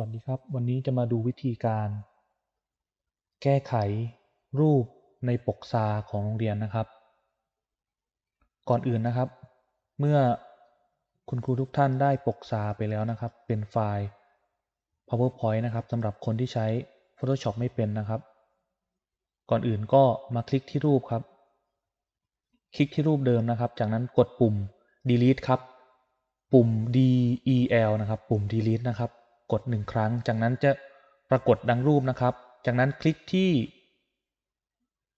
วัสดีครับ วันนี้จะมาดูวิธีการ แก้ไขรูปในปกซาของโรงเรียนนะครับ ก่อนอื่นนะครับ เมื่อคุณครูทุกท่านได้ปกซาไปแล้วนะครับ เป็นไฟล์ powerpoint นะครับสำหรับคนที่ใช้ Photoshop ไม่เป็นนะครับ ก่อนอื่นก็มาคลิกที่รูปครับ คลิกที่รูปเดิมนะครับ จากนั้นกดปุ่ม delete ครับ ปุ่ม del นะครับ ปุ่ม delete นะครับ กดหนึ่งครั้ง จากนั้นจะปรากฏดังรูปนะครับ จากนั้นคลิกที่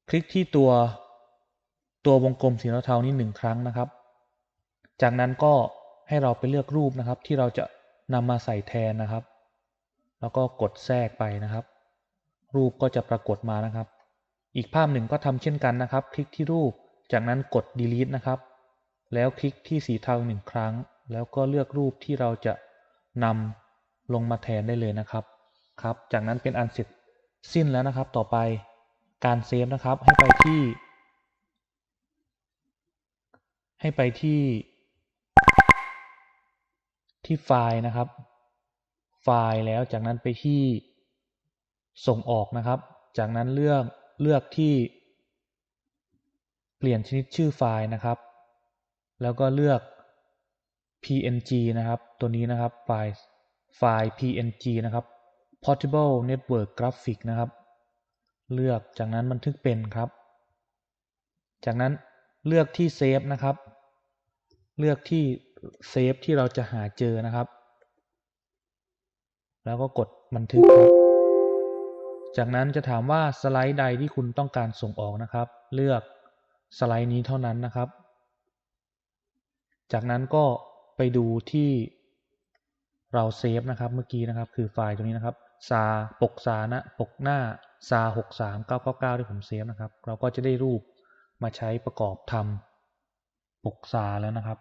คลิกที่ตัวตัววงกลมสีเทาๆนี้หนึ่งครั้งนะครับ จากนั้นก็ให้เราไปเลือกรูปนะครับ ที่เราจะนำมาใส่แทนนะครับ แล้วก็กดแทรกไปนะครับ รูปก็จะปรากฏมานะครับ อีกภาพหนึ่งก็ทำเช่นกันนะครับ คลิกที่รูป จากนั้นกด delete นะครับ แล้วคลิกที่สีเทาหนึ่งครั้ง แล้วก็เลือกรูปที่เราจะนำ ลงมาแทนได้เลยนะครับครับ จากนั้นเป็นอันเสร็จสิ้นแล้วนะครับ ต่อไปการเซฟนะครับ ให้ไปที่ ให้ไปที่ที่ไฟล์นะครับ ไฟล์แล้วจากนั้นไปที่ส่งออกนะครับ จากนั้นเลือกเลือกที่ เปลี่ยนชนิดชื่อไฟล์นะครับ แล้วก็เลือก png นะครับ ตัวนี้นะครับไฟล์ ไฟล์ png นะครับ portable network graphic นะครับ เลือกจากนั้นบันทึกเป็นครับ จากนั้นเลือกที่เซฟนะครับ เลือกที่เซฟที่เราจะหาเจอนะครับ แล้วก็กดบันทึกครับ จากนั้นจะถามว่าสไลด์ใดที่คุณต้องการส่งออกนะครับ เลือกสไลด์นี้เท่านั้นนะครับ จากนั้นก็ไปดูที่ เราเซฟนะครับเมื่อกี้นะครับ คือไฟล์ตรงนี้นะครับซาปกซานะปกหน้าซาหกสามเก้าเก้าเก้าที่ผมเซฟนะครับ เราก็จะได้รูปมาใช้ประกอบทำปกซาแล้วนะครับ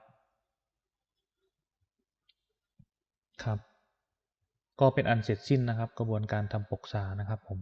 ครับ ก็เป็นอันเสร็จสิ้นนะครับ กระบวนการทำปกซานะครับผม